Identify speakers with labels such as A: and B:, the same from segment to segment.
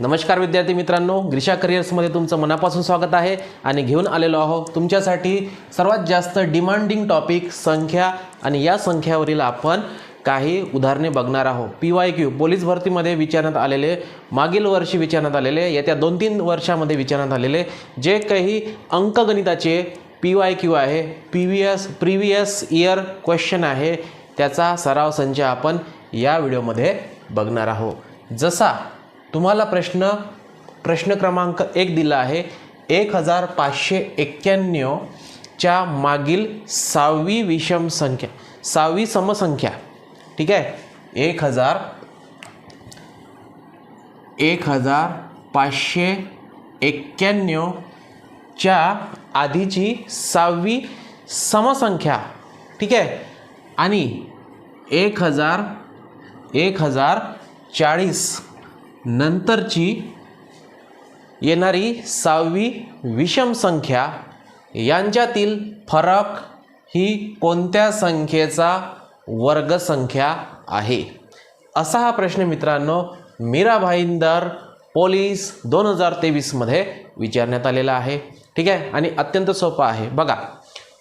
A: नमस्कार विद्यार्थी मित्रांनो ग्रीषा करिअर्समध्ये तुमचं मनापासून स्वागत आहे आणि घेऊन आलेलो आहो तुमच्यासाठी सर्वात जास्त डिमांडिंग टॉपिक संख्या आणि या संख्यावरील आपण काही उदाहरणे बघणार आहोत. पी वाय क्यू पोलीस भरतीमध्ये विचारण्यात आलेले मागील वर्षी विचारण्यात आलेले येत्या दोन तीन वर्षामध्ये विचारण्यात आलेले जे काही अंकगणिताचे पी वाय क्यू आहे P V S previous year question आहे त्याचा सराव संच आपण या व्हिडिओमध्ये बघणार आहोत. जसा तुम्हाला प्रश्न प्रश्न क्रमांक एक दिला आहे. एक हजार पाचशे एक्क्याण्णवच्या मागील सहावी विषम संख्या सहावी समसंख्या ठीक आहे? एक हजार एक हजार पाचशे एक्क्याण्णवच्या आधीची सहावी समसंख्या ठीक आहे? आणि एक हजार एक हजार चाळीस नंतरची येणारी सहावी विषम संख्या यांच्यातील फरक ही कोणत्या संख्येचा वर्गसंख्या आहे? असा हा प्रश्न मित्रांनो मीरा भाईंदर पोलीस दोन हजार तेवीसमध्ये विचारण्यात आलेला आहे. ठीक आहे? आणि अत्यंत सोपा आहे. बघा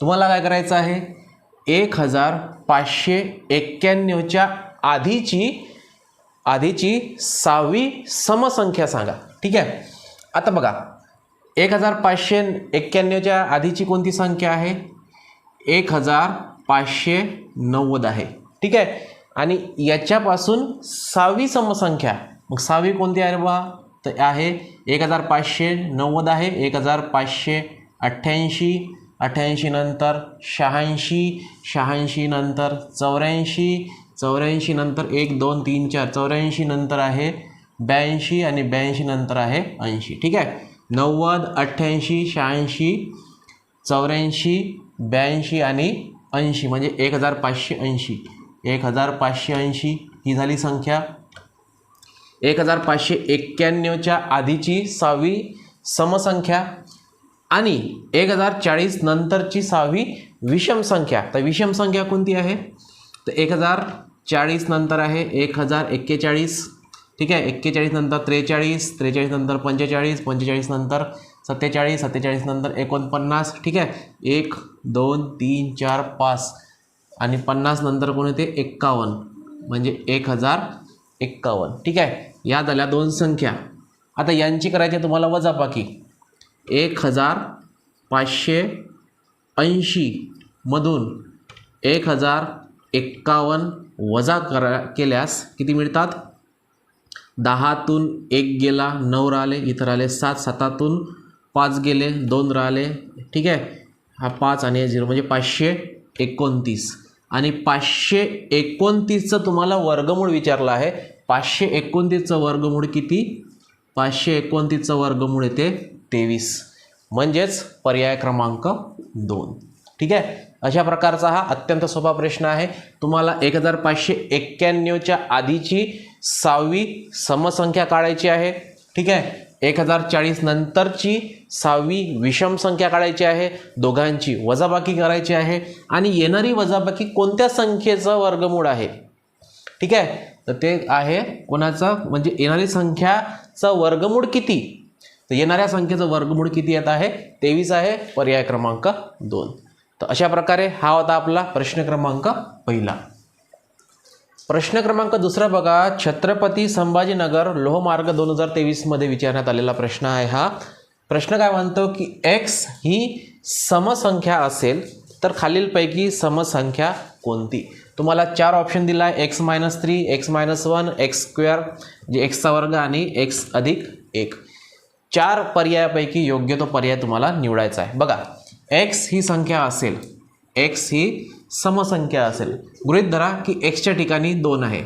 A: तुम्हाला काय करायचं आहे? एक हजार पाचशे एक्क्याण्णवच्या आधीची आधीची सहावी समसंख्या सांगा. ठीक आहे? आता बघा. एक हजार पाचशे एक्क्याण्णवच्या आधीची कोणती संख्या आहे? एक हजार पाचशे नव्वद आहे. ठीक आहे? आणि याच्यापासून सहावी समसंख्या. मग सहावी कोणती आहे बा तर आहे एक हजार पाचशे नव्वद आहे. एक हजार पाचशे अठ्ठ्याऐंशी. अठ्ठ्याऐंशी नंतर शहाऐंशी. शहाऐंशी नंतर चौऱ्याऐंशी. चौऱ्याऐंशी नंतर एक दोन तीन चार. चौऱ्याऐंशी नंतर आहे ब्याऐंशी आणि ब्याऐंशी नंतर आहे ऐंशी. ठीक आहे? नव्वद अठ्ठ्याऐंशी शहाऐंशी चौऱ्याऐंशी ब्याऐंशी आणि ऐंशी. म्हणजे एक हजार पाचशे ऐंशी. एक हजार पाचशे ऐंशी ही झाली संख्या. एक हजार पाचशे एक्क्याण्णवच्या आधीची सहावी समसंख्या आणि एक हजार चाळीस नंतरची सहावी विषम संख्या. तर विषम संख्या कोणती आहे? तर एक हजार चाळीस नंतर आहे एक हजार एक्केचाळीस. ठीक आहे? एक्केचाळीस नंतर त्रेचाळीस त्रेचाळीस नंतर पंचेचाळीस पंचेचाळीस नंतर सत्तेचाळीस सत्तेचाळीस नंतर एकोणपन्नास. ठीक आहे? एक दोन तीन चार पाच. आणि पन्नास नंतर कोण येते? एक्कावन्न. म्हणजे एक हजार एक्कावन्न. ठीक आहे? या झाल्या दोन संख्या. आता यांची करायची आहे तुम्हाला वजाबाकी. एक हजार पाचशे ऐंशीमधून एक हजार एक्कावन्न वजा करा केल्यास किती मिळतात? दहातून एक गेला नऊ राहिले इथं राहिले सात सातातून पाच गेले दोन राहिले ठीक आहे? हा पाच आणि झिरो म्हणजे पाचशे एकोणतीस. आणि पाचशे एकोणतीसचं तुम्हाला वर्गमूळ विचारलं आहे. पाचशे एकोणतीसचं वर्गमूळ किती? पाचशे एकोणतीसचं वर्गमूळ येते तेवीस. म्हणजेच पर्याय क्रमांक दोन. ठीक आहे? अशा प्रकारचा हा अत्यंत सोपा प्रश्न आहे. तुम्हाला एक हजार पाचशे एक्क्याण्णवच्या आधीची सहावी समसंख्या काढायची आहे. ठीक आहे? एक हजार चाळीस नंतरची सहावी विषम संख्या काढायची आहे. दोघांची वजाबाकी करायची आहे. आणि येणारी वजाबाकी कोणत्या संख्येचं वर्गमूळ आहे? ठीक आहे? तर ते आहे कोणाचं? म्हणजे येणारी संख्याचं वर्गमूळ किती? तर येणाऱ्या संख्येचं वर्गमूळ किती येत आहे? तेवीस आहे. पर्याय क्रमांक दोन. तर अशा प्रकारे हा होता आपला प्रश्न क्रमांक पहिला. प्रश्न क्रमांक दुसरा बघा. छत्रपती संभाजीनगर लोहमार्ग दोन हजार तेवीसमध्ये विचारण्यात आलेला प्रश्न आहे हा. प्रश्न काय म्हणतो की एक्स ही समसंख्या असेल तर खालीलपैकी समसंख्या कोणती? तुम्हाला चार ऑप्शन दिला आहे X minus three X minus one X square जे एक्सचा वर्ग आणि एक्स अधिक एक. चार पर्यायापैकी योग्य तो पर्याय तुम्हाला निवडायचा आहे. बघा एक्स ही संख्या असेल. एक्स ही समसंख्या असेल. गृहित धरा की एक्सच्या ठिकाणी दोन आहे.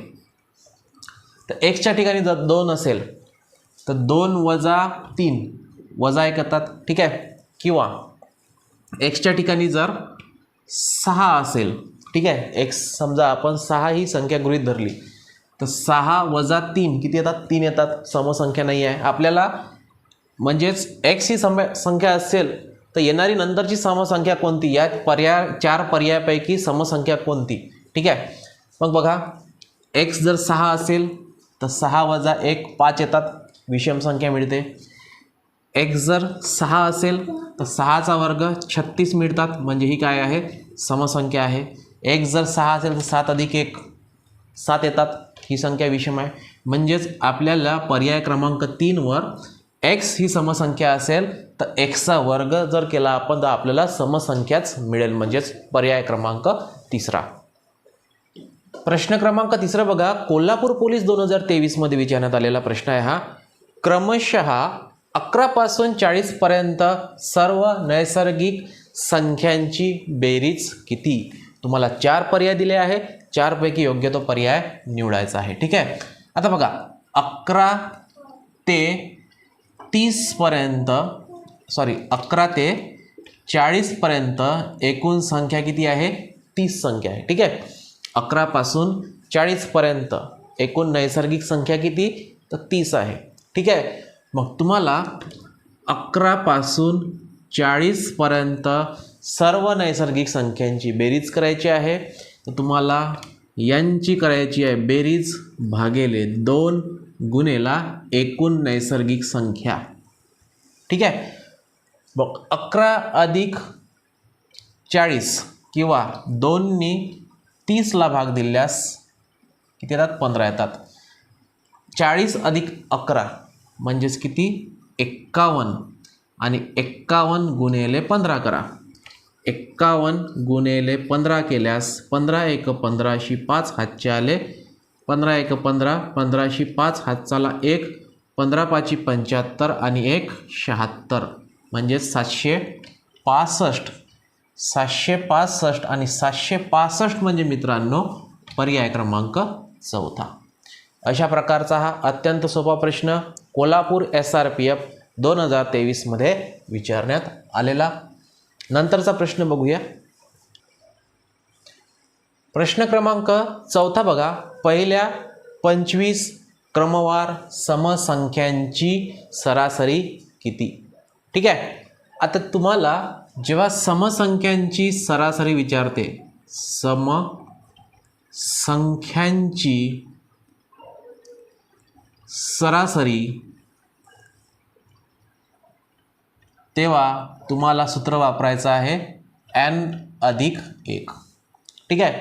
A: तर एक्सच्या ठिकाणी जर दोन असेल तर दोन वजा तीन वजा एक येतात. ठीक आहे? किंवा एक्सच्या ठिकाणी जर सहा असेल ठीक आहे? एक्स समजा आपण सहा ही संख्या गृहीत धरली तर सहा वजा तीन किती येतात? तीन येतात. समसंख्या नाही आहे. आपल्याला म्हणजेच एक्स ही सम संख्या असेल तर येणारी नंतरची समसंख्या कोणती? या पर्याय चार पर्यायापैकी समसंख्या कोणती? ठीक आहे? मग बघा एक्स जर सहा असेल तर सहा वजा एक पाच येतात. विषम संख्या मिळते. एक्स जर सहा असेल तर सहाचा वर्ग छत्तीस मिळतात. म्हणजे ही काय आहे? समसंख्या आहे. एक्स जर सहा असेल तर सात अधिक एक. सात येतात. ही संख्या विषम आहे. म्हणजेच आपल्याला पर्याय क्रमांक तीनवर एक्स ही समसंख्या असेल तर एक्सचा वर्ग जर केला आपण तर आपल्याला समसंख्याच मिळेल म्हणजेच पर्याय क्रमांक तिसरा. प्रश्न क्रमांक तिसरा बघा. कोल्हापूर पोलीस दोन हजार तेवीसमध्ये विचारण्यात आलेला प्रश्न आहे हा. क्रमशः अकरापासून चाळीसपर्यंत सर्व नैसर्गिक संख्यांची बेरीज किती? तुम्हाला चार पर्याय दिले आहे. चारपैकी योग्य तो पर्याय निवडायचा आहे. ठीक आहे? आता बघा. अकरा ते तीसपर्यंत सॉरी अकरा ते चाळीसपर्यंत एकूण संख्या किती आहे? तीस संख्या आहे. ठीक आहे? अकरापासून चाळीसपर्यंत एकूण नैसर्गिक संख्या किती? तर तीस आहे. ठीक आहे? मग तुम्हाला अकरापासून चाळीसपर्यंत सर्व नैसर्गिक संख्यांची बेरीज करायची आहे. तर तुम्हाला यांची करायची आहे बेरीज भागेले दोन गुणेला एकूण नैसर्गिक संख्या. ठीक आहे? बघ अकरा अधिक चाळीस किंवा दोननी तीसला भाग दिल्यास किती येतात? पंधरा येतात. चाळीस अधिक अकरा म्हणजेच किती? एक्कावन्न. आणि एक्कावन्न गुणेले पंधरा करा. एक्कावन्न गुणेले पंधरा केल्यास पंधरा एक पंधराशी पाच हातचे आले पंधरा एक पंधरा पंधराशी पाच हातचाला एक पंधरा पाची पंच्याहत्तर आणि एक शहात्तर. म्हणजेच सातशे पासष्ट. सातशे पासष्ट आणि सातशे पासष्ट म्हणजे मित्रांनो पर्याय क्रमांक चौथा. अशा प्रकारचा हा अत्यंत सोपा प्रश्न Kolhapur S R P F दोन हजार तेवीसमध्ये विचारण्यात आलेला. नंतरचा प्रश्न बघूया. प्रश्न क्रमांक चौथा बघा. पहिल्या पंचवीस क्रमवार समसंख्यांची सरासरी किती? ठीक आहे? आता तुम्हाला जेव्हा समसंख्यांची सरासरी विचारते समसंख्यांची सरासरी तेव्हा तुम्हाला सूत्र वापरायचं आहे एन अधिक एक. ठीक आहे?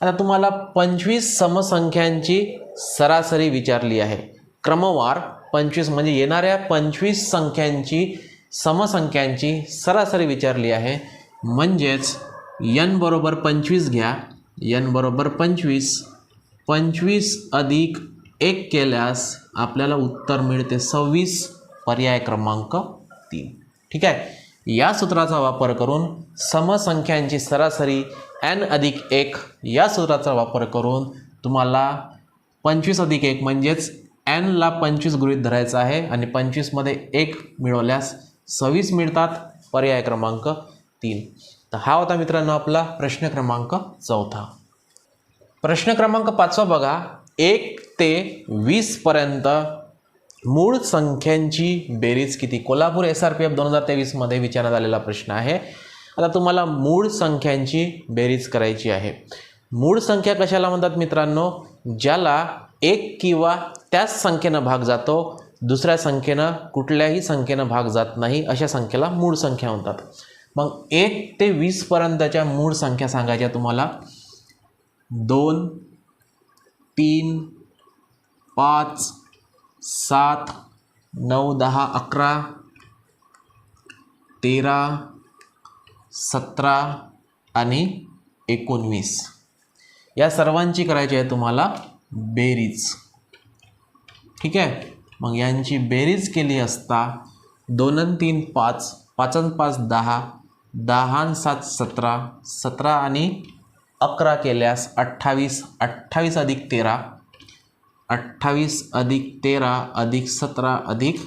A: आता तुम्हाला पंचवीस समसंख्यांची सरासरी विचारली आहे. क्रमवार पंचवीस म्हणजे येणाऱ्या पंचवीस संख्यांची समसंख्यांची सरासरी विचारली आहे. म्हणजेच यन बरोबर पंचवीस घ्या. यन बरोबर पंचवीस. पंचवीस अधिक एक केल्यास आपल्याला उत्तर मिळते सव्वीस. पर्याय क्रमांक तीन. ठीक आहे? या सूत्राचा वापर करून समसंख्यांची सरासरी एन अधिक एक या सूत्राचा वापर करून तुम्हाला पंचवीस अधिक एक म्हणजेच एनला पंचवीस गृहीत धरायचं आहे आणि पंचवीसमध्ये एक मिळवल्यास सव्वीस मिळतात पर्याय क्रमांक तीन. तर हा होता मित्रांनो आपला प्रश्न क्रमांक चौथा. प्रश्न क्रमांक पाचवा बघा. एक ते वीसपर्यंत मूळ संख्यांची बेरीज किती? Kolhapur S R P F दोन हजार तेवीसमध्ये विचारण्यात आलेला प्रश्न आहे. आता तुम्हाला मूळ संख्यांची बेरीज करायची आहे. मूळ संख्या कशाला म्हणतात मित्रांनो? ज्याला एक किंवा त्याच संख्येनं भाग जातो दुसऱ्या संख्येनं कुठल्याही संख्येनं भाग जात नाही अशा संख्येला मूळ संख्या म्हणतात. मग एक ते वीसपर्यंतच्या मूळ संख्या सांगायच्या तुम्हाला. दोन तीन पाच सात नऊ दहा अकरा तेरा सतरा आणि एकोणवीस. या सर्वांची करायची आहे तुम्हाला बेरीज. ठीक आहे? मग यांची बेरीज केली असता दोन तीन पाच पाच पाच दहा दहा सात सतरा सतरा आणि अकरा केल्यास अठ्ठावीस अठ्ठावीस अधिक तेरा अठ्ठावीस अधिक तेरा अधिक सतरा अधिक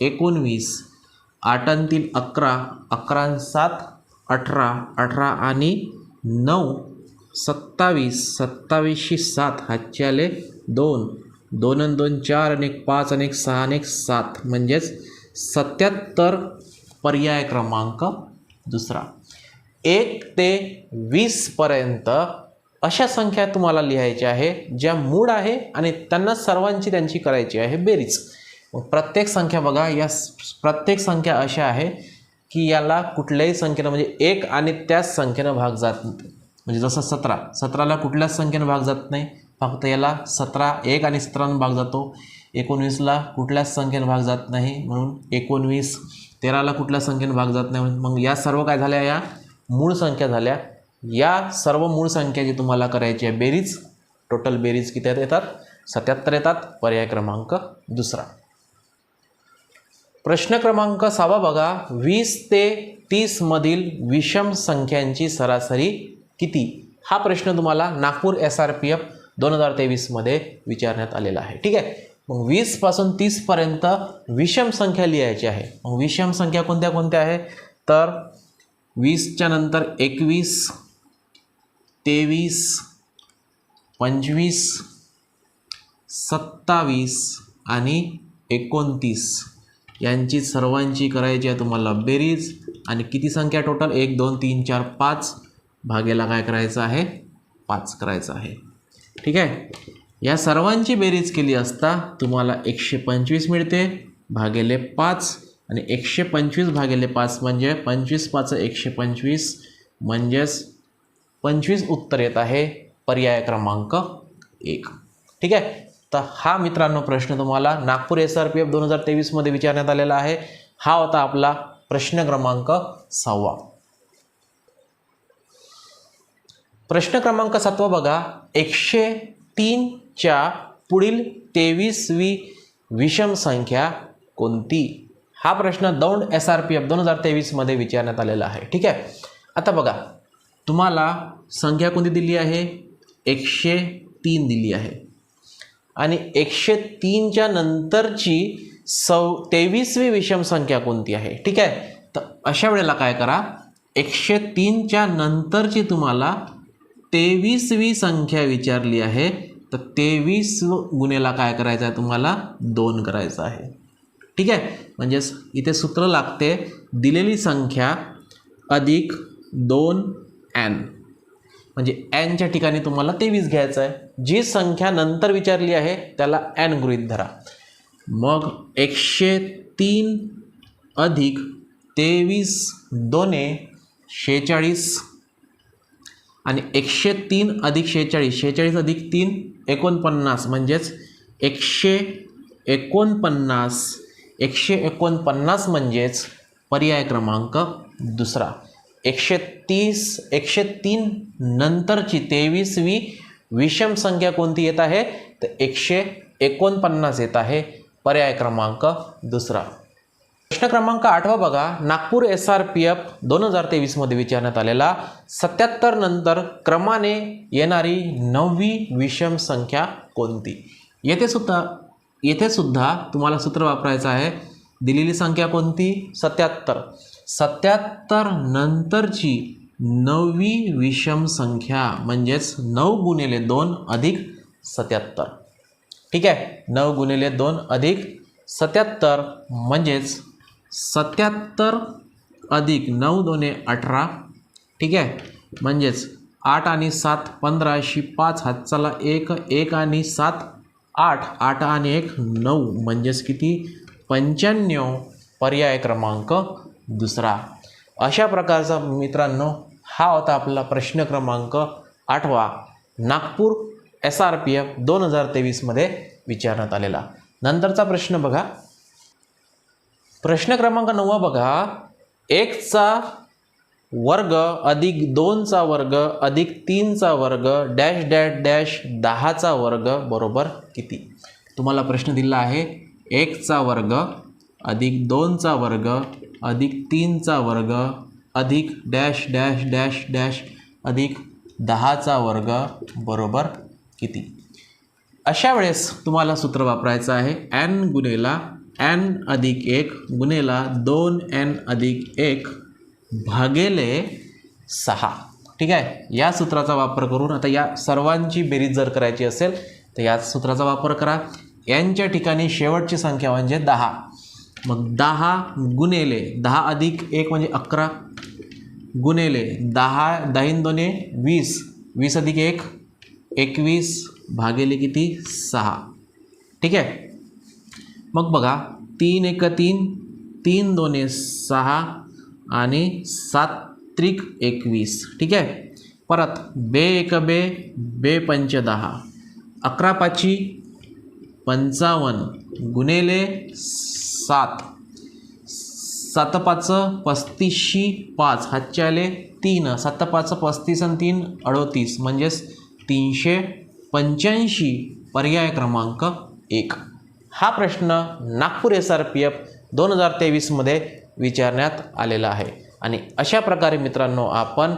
A: एकोणवीस आठ तीन अकरा अकरा सात अठरा अठरा आणि नऊ सत्तावीस सत्तावीसशी सात हातचे आले दोन. दोन आणि दोन चार आणि एक पाच आणि एक सहा आणि एक सात. म्हणजेच सत्याहत्तर पर्याय क्रमांक दुसरा. एक ते वीसपर्यंत अशा संख्या तुम्हाला लिहायच्या आहे ज्या मूळ आहे आणि त्यांना सर्वांची त्यांची करायची आहे बेरीज. मग प्रत्येक संख्या बघा या प्रत्येक संख्या अशा आहे की याला कुठल्याही संख्येनं म्हणजे एक आणि त्याच संख्येनं भाग जात नाही. म्हणजे जसं सतरा सतराला कुठल्याच संख्येनं भाग जात नाही. फक्त याला सतरा एक आणि सतरानं भाग जातो. एकोणवीसला कुठल्याच संख्येनं भाग जात नाही म्हणून एकोणवीस तेराला कुठल्या संख्येनं भाग जात नाही म्हणून. मग या सर्व काय झाल्या? या मूळ संख्या झाल्या. या सर्व मूळ संख्या जी तुम्हाला करायची आहे बेरीज टोटल बेरीज किती येतात? सत्याहत्तर येतात. पर्याय क्रमांक दुसरा. प्रश्न क्रमांक सहावा बघा. वीस ते तीसमधील विषम संख्यांची सरासरी किती? हा प्रश्न तुम्हाला Nagpur S R P F दोन हजार तेवीसमध्ये विचारण्यात आलेला आहे. ठीक आहे? मग वीसपासून तीसपर्यंत विषम संख्या लिहायची आहे. मग विषम संख्या कोणत्या कोणत्या आहे? तर वीसच्या नंतर एकवीस तेवीस पंचवीस सत्तावीस आणि एकोणतीस. यांची सर्वांची करायची आहे तुम्हाला बेरीज. आणि किती संख्या टोटल एक दोन तीन चार पाच. भागेला काय करायचं आहे? पाच करायचं आहे. ठीक आहे? या सर्वांची बेरीज केली असता तुम्हाला एकशे पंचवीस मिळते भागेले पाच आणि एकशे पंचवीस भागेले पाच म्हणजे पंचवीस पाच एकशे पंचवीस म्हणजेच पंचवीस उत्तर येत आहे पर्याय क्रमांक एक. ठीक आहे? तर हा मित्रांनो प्रश्न तुम्हाला Nagpur S R P F दोन हजार तेवीसमध्ये विचारण्यात आलेला आहे. हा होता आपला प्रश्न क्रमांक सहावा. प्रश्न क्रमांक सातवा बघा. एकशे तीनच्या पुढील तेवीसवी विषम संख्या कोणती? हा प्रश्न Daund S R P F दोन हजार तेवीसमध्ये विचारण्यात आलेला आहे. ठीक आहे? आता बघा. तुम्हाला संख्या कोणती दिली आहे? एकशे तीन दिली आहे. आणि एकशे तीनच्या नंतरची सौ तेवीसवी विषम संख्या कोणती आहे? ठीक आहे? तर अशा वेळेला काय करा. एकशे तीनच्या नंतरची तुम्हाला तेवीसवी संख्या विचारली आहे तर तेवीस गुन्हेला काय करायचं आहे तुम्हाला? दोन करायचं आहे. ठीक आहे? म्हणजेच इथे सूत्र लागते दिलेली संख्या अधिक दोन ॲन म्हणजे ॲनच्या ठिकाणी तुम्हाला तेवीस घ्यायचं आहे. जी संख्या नंतर विचारली आहे त्याला ॲन गृहीत धरा. मग एकशे तीन अधिक तेवीस दोने शेहेचाळीस आणि एकशे तीन अधिक शेहेचाळीस शेहेचाळीस अधिक तीन एकोणपन्नास. म्हणजेच एकशे एकोणपन्नास एकशे एकोणपन्नास म्हणजेच पर्याय क्रमांक दुसरा. एकशे तीस एकशे तीन नंतरची तेवीसवी विषम संख्या कोणती येत आहे? तर एकशे एकोणपन्नास येत आहे पर्याय क्रमांक दुसरा. प्रश्न क्रमांक आठवा बघा. Nagpur S R P F दोन हजार तेवीसमध्ये विचारण्यात आलेला. सत्याहत्तर नंतर क्रमाने येणारी नववी विषम संख्या कोणती? येथे सुद्धा येथे सुद्धा तुम्हाला सूत्र वापरायचं आहे. दिलेली संख्या कोणती? सत्याहत्तर सत्याहत्तर नंतरची नववी विषम संख्या म्हणजेच नऊ गुणिले दोन अधिक सत्याहत्तर ठीक आहे? नऊ गुणिले दोन अधिक सत्याहत्तर म्हणजेच सत्याहत्तर अधिक नऊ दोने अठरा ठीक आहे? म्हणजेच आठ आणि सात पंधरा अशी पाच हातचाला एक एक आणि सात आठ आठ आणि एक नऊ. म्हणजेच किती? पंच्याण्णव पर्याय क्रमांक दुसरा. अशा प्रकारचा मित्रांनो हा होता आपला प्रश्न क्रमांक आठवा. Nagpur S R P F दोन हजार तेवीसमध्ये विचारण्यात आलेला. नंतरचा प्रश्न बघा. प्रश्न क्रमांक नववा बघा. एकचा वर्ग अधिक दोनचा वर्ग अधिक तीनचा वर्ग डॅश डॅश डॅश दहाचा वर्ग बरोबर किती? तुम्हाला प्रश्न दिला आहे. एकचा वर्ग अधिक दोनचा वर्ग अधिक तीनचा वर्ग अधिक डॅश डॅश डॅश डॅश अधिक दहाचा वर्ग बरोबर किती? अशा वेळेस तुम्हाला सूत्र वापरायचं आहे. एन गुणेला एन अधिक एक गुणेला दोन एन अधिक एक भागेले सहा. ठीक आहे? या सूत्राचा वापर करून आता या सर्वांची बेरीज जर करायची असेल तर या सूत्राचा वापर करा. यांच्या ठिकाणी शेवटची संख्या म्हणजे दहा. मग दहा गुणेले दहा अधिक एक म्हणजे अकरा. गुणेले दहा दहीन दोने वीस. वीस अधिक एक एकवीस भागेले किती? सहा. ठीक आहे? मग बघा तीन एक तीन तीन दोने सहा आणि सात त्रिक एकवीस. ठीक आहे? परत बे एक बे बे पंच दहा. अकरा पाची पंचावन्न. गुणेले सात. सात पाच पस्तीसशी पाच. हातचे तीन. सात पाच पस्तीस आणि तीन अडोतीस. म्हणजेच तीनशे पंच्याऐंशी पर्याय क्रमांक एक. हा प्रश्न Nagpur S R P F दोन हजार तेवीसमध्ये विचारण्यात आलेला आहे. आणि अशा प्रकारे मित्रांनो आपण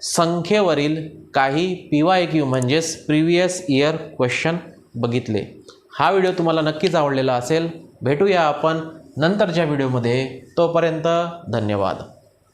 A: संख्येवरील काही पी वाय क्यू म्हणजेच प्रिव्हियस इयर क्वेश्चन बघितले. हा व्हिडिओ तुम्हाला नक्कीच आवडलेला असेल. भेटूया आपण नंतरच्या व्हिडिओमध्ये. तोपर्यंत धन्यवाद.